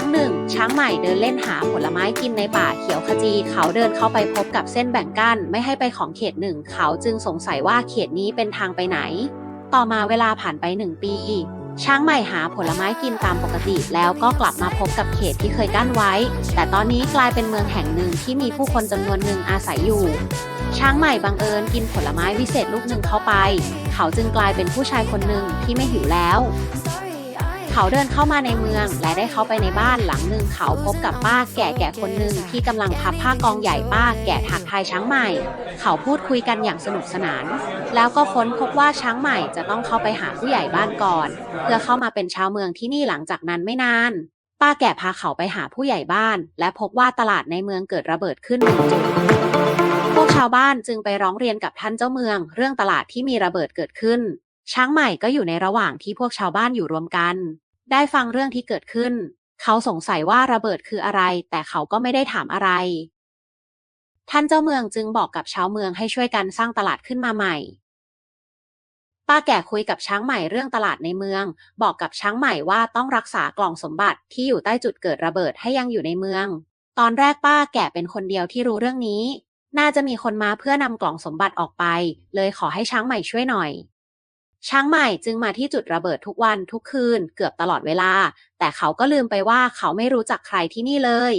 รั้งหนึ่ง ช้างใหม่เดินเล่นหาผลไม้กินในป่าเขียวขจี เขาเดินเข้าไปพบกับเส้นแบ่งกั้นไม่ให้ไปของเขตหนึ่ง เขาจึงสงสัยว่าเขตนี้เป็นทางไปไหน ต่อมาเวลาผ่านไปหนึ่งปี ช้างใหม่หาผลไม้กินตามปกติ แล้วก็กลับมาพบกับเขตที่เคยกั้นไว้ แต่ตอนนี้กลายเป็นเมืองแห่งหนึ่งที่มีผู้คนจำนวนหนึ่งอาศัยอยู่ ช้างใหม่บังเอิญกินผลไม้วิเศษลูกหนึ่งเข้าไป เขาจึงกลายเป็นผู้ชายคนหนึ่งที่ไม่หิวแล้ว เขาเดินเข้ามาในเมือง และได้เข้าไปในบ้านหลังหนึ่งเขาพบกับป้าแก่ๆคนหนึ่งที่กำลังพับผ้ากองใหญ่ป้าแก่ทักทายช้างใหม่ เขาพูดคุยกันอย่างสนุกสนาน แล้วก็ค้นพบว่าช้างใหม่จะต้องเข้าไปหาผู้ใหญ่บ้านก่อน เพื่อเข้ามาเป็นชาวเมืองที่นี่หลังจากนั้นไม่นานป้าแก่พาเขาไปหาผู้ใหญ่บ้าน และพบว่าตลาดในเมืองเกิดระเบิดขึ้นหนึ่งจุด พวกชาวบ้านจึงไปร้องเรียนกับท่านเจ้าเมือง เรื่องตลาดที่มีระเบิดเกิดขึ้น ช้างใหม่ก็อยู่ในระหว่างที่พวกชาวบ้านอยู่รวมกัน ได้ฟังเรื่องที่เกิดขึ้น เขาสงสัยว่าระเบิดคืออะไร แต่เขาก็ไม่ได้ถามอะไร ท่านเจ้าเมืองจึงบอกกับชาวเมืองให้ช่วยกันสร้างตลาดขึ้นมาใหม่ ป้าแก่คุยกับช้างใหม่เรื่องตลาดในเมือง บอกกับช้างใหม่ว่าต้องรักษากล่องสมบัติที่อยู่ใต้จุดเกิดระเบิดให้ยังอยู่ในเมือง ตอนแรกป้าแก่เป็นคนเดียวที่รู้เรื่องนี้ น่าจะมีคนมาเพื่อนำกล่องสมบัติออกไป เลยขอให้ช้างใหม่ช่วยหน่อย ช้างใหม่จึงมาที่จุดระเบิดทุกวันทุกคืนเกือบตลอดเวลา แต่เขาก็ลืมไปว่าเขาไม่รู้จักใครที่นี่เลย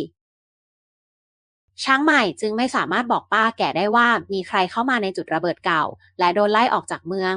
ช้างใหม่จึงไม่สามารถบอกป้าแก่ได้ว่ามีใครเข้ามาในจุดระเบิดเก่า และโดนไล่ออกจากเมือง